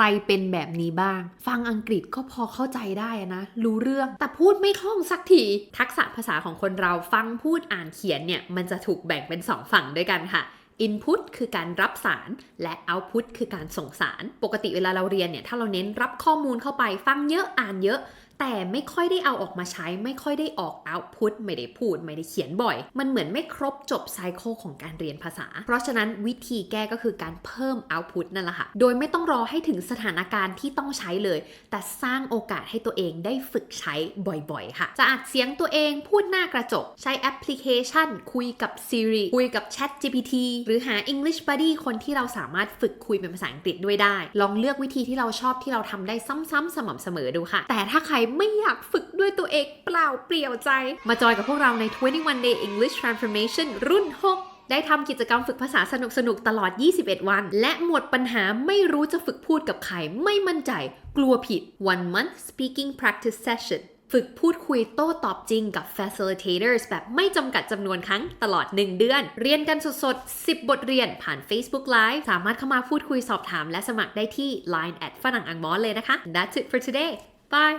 รเป็นแบบนี้บ้าง ฟังอังกฤษก็พอเข้าใจได้นะ รู้เรื่องแต่พูดไม่คล่องสักที ทักษะภาษาของคนเราฟังพูดอ่านเขียนเนี่ย มันจะถูกแบ่งเป็นสองฝั่งด้วยกันค่ะ Input คือการรับสารและ Output คือการส่งสาร ปกติเวลาเราเรียนเนี่ย ถ้าเราเน้นรับข้อมูลเข้าไปฟังเยอะอ่านเยอะ แต่ไม่ค่อยได้เอาออกมาใช้ ไม่ค่อยได้ออก output ไม่ได้พูด ไม่ได้เขียนบ่อย มันเหมือนไม่ครบจบไซเคิลของการเรียนภาษา เพราะฉะนั้นวิธีแก้ก็คือการเพิ่ม output นั่นแหละค่ะ โดยไม่ต้องรอให้ถึงสถานการณ์ที่ต้องใช้เลย แต่สร้างโอกาสให้ตัวเองได้ฝึกใช้บ่อยๆ ค่ะ จะอัดเสียงตัวเองพูดหน้ากระจก ใช้แอปพลิเคชัน คุยกับ Siri คุยกับ Chat GPT หรือหา English Buddy คนที่เราสามารถฝึกคุยเป็นภาษาอังกฤษด้วยได้ ลองเลือกวิธีที่เราชอบที่เราทำได้ซ้ำๆสม่ำเสมอดูค่ะ แต่ถ้าใครไม่อยากฝึกด้วยตัวเองเปล่าเปลี่ยวใจ มาจอยกับพวกเราใน 21 Day English Transformation รุ่น 6ได้ทำกิจกรรมฝึกภาษาสนุกๆ ตลอด 21 วัน และหมดปัญหาไม่รู้จะฝึกพูดกับใคร ไม่มั่นใจ กลัวผิด one month speaking practice session ฝึกพูดคุยโต้ตอบจริงกับ facilitators แบบไม่จำกัดจำนวนครั้งตลอด 1 เดือน เรียนกันสดๆ 10 บทเรียนผ่าน Facebook Live สามารถเข้ามาพูดคุยสอบถามและสมัครได้ที่ Line at ฝรั่งอังมอเลยนะคะ That's it for today bye